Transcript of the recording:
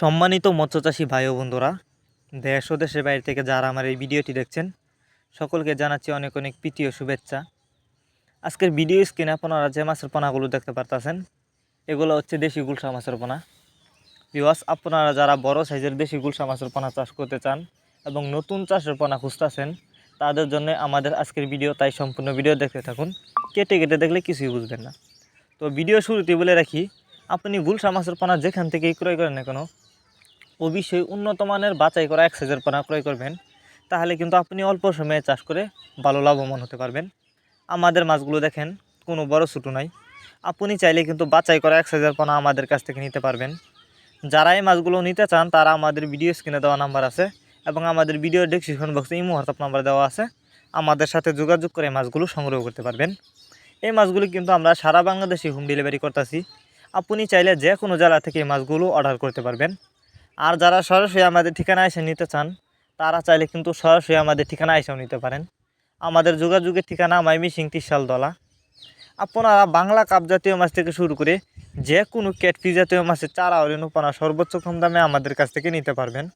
সম্মানিত মৎস্যচাষী ভাই ও বন্ধুরা, দেশ ও দেশের বাইরে থেকে যারা আমার এই ভিডিওটি দেখছেন, সকলকে জানাচ্ছি অনেক অনেক প্রীতি ও শুভেচ্ছা। আজকের ভিডিও স্ক্রিনে আপনারা যে মাছের পোনাগুলো দেখতে পারতেছেন, এগুলো হচ্ছে দেশি গুলশা মাছের পোনা। বিওয়াস আপনারা যারা বড় সাইজের দেশি গুলশা মাছের পোনা চাষ করতে চান এবং নতুন চাষের পোনা খুঁজতেছেন, তাদের জন্য আমাদের আজকের ভিডিও, তাই সম্পূর্ণ ভিডিও দেখতে থাকুন। কেটে কেটে দেখলে কিছুই বুঝবেন না। তো ভিডিও শুরুতে বলে রাখি, আপনি গুলশা মাছের পোনা যেখান থেকেই ক্রয় করেন না কেন অবশ্যই উন্নত মানের বাছাই করা এক পোনা ক্রয় করবেন। তাহলে কিন্তু আপনি অল্প সময়ে চাষ করে ভালো লাভবান হতে পারবেন। আমাদের মাছগুলো দেখেন, কোনো বড় ছোটো নাই। আপনি চাইলে কিন্তু বাছাই করা এক পোনা আমাদের কাছ থেকে নিতে পারবেন। যারা এই মাছগুলো নিতে চান, তারা আমাদের ভিডিও স্ক্রিনে দেওয়া নাম্বার আছে এবং আমাদের ভিডিও ডিসক্রিপশন বক্সে ইমো হোয়াটসঅ্যাপ নাম্বার দেওয়া আছে। আমাদের সাথে যোগাযোগ করে মাছগুলো সংগ্রহ করতে পারবেন। এই মাছগুলি কিন্তু আমরা সারা বাংলাদেশে হোম ডেলিভারি করতেছি। আপনি চাইলে যে কোনো জেলা থেকে এই মাছগুলো অর্ডার করতে পারবেন। আর যারা সরাসরি আমাদের ঠিকানা এসে নিতে চান, তারা চাইলে কিন্তু সরাসরি আমাদের ঠিকানা এসেও নিতে পারেন। আমাদের যোগাযোগের ঠিকানা মাইমি সিং দলা আপনারা বাংলা কাপ জাতীয় মাছ থেকে শুরু করে যে কোনো ক্যাটফি জাতীয় মাছের চারা অরিনুপনা সর্বোচ্চ কম দামে আমাদের কাছ থেকে নিতে পারবেন।